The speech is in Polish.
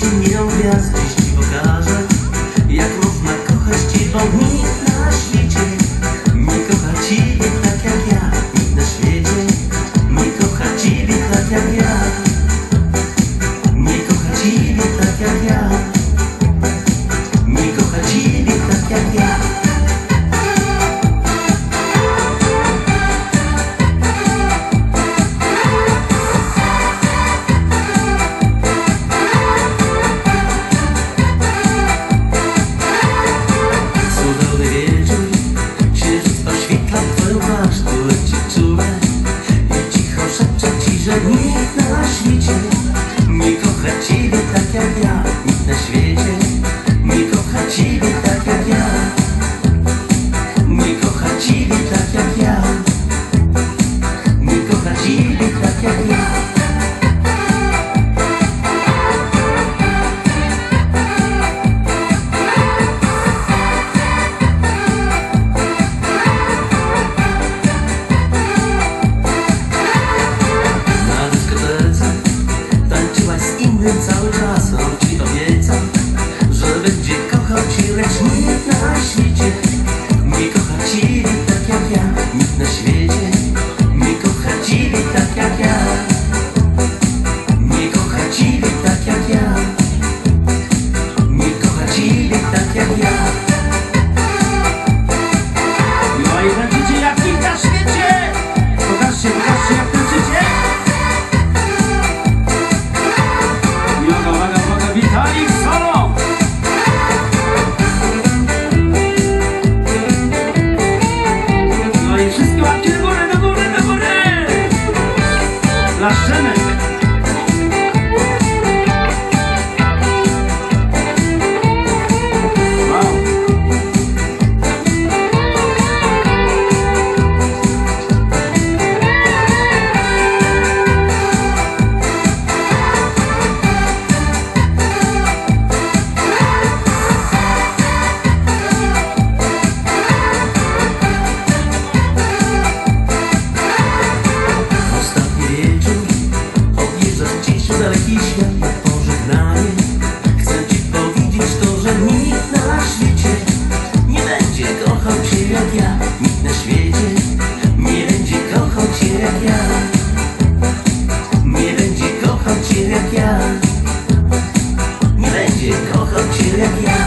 ciemniną gwiazd. Ci pokażę, jak można kochać Cię, bo nikt na świecie nie kocha Ciebie. наш вічер, мій только. від mi Nie kocha ciebie tak jak ja na świecie Nie będzie kochał cię jak ja. Nikt na świecie Nie będzie kochał cię jak ja. Nie będzie kochał cię jak ja. Nie będzie kochał cię jak ja.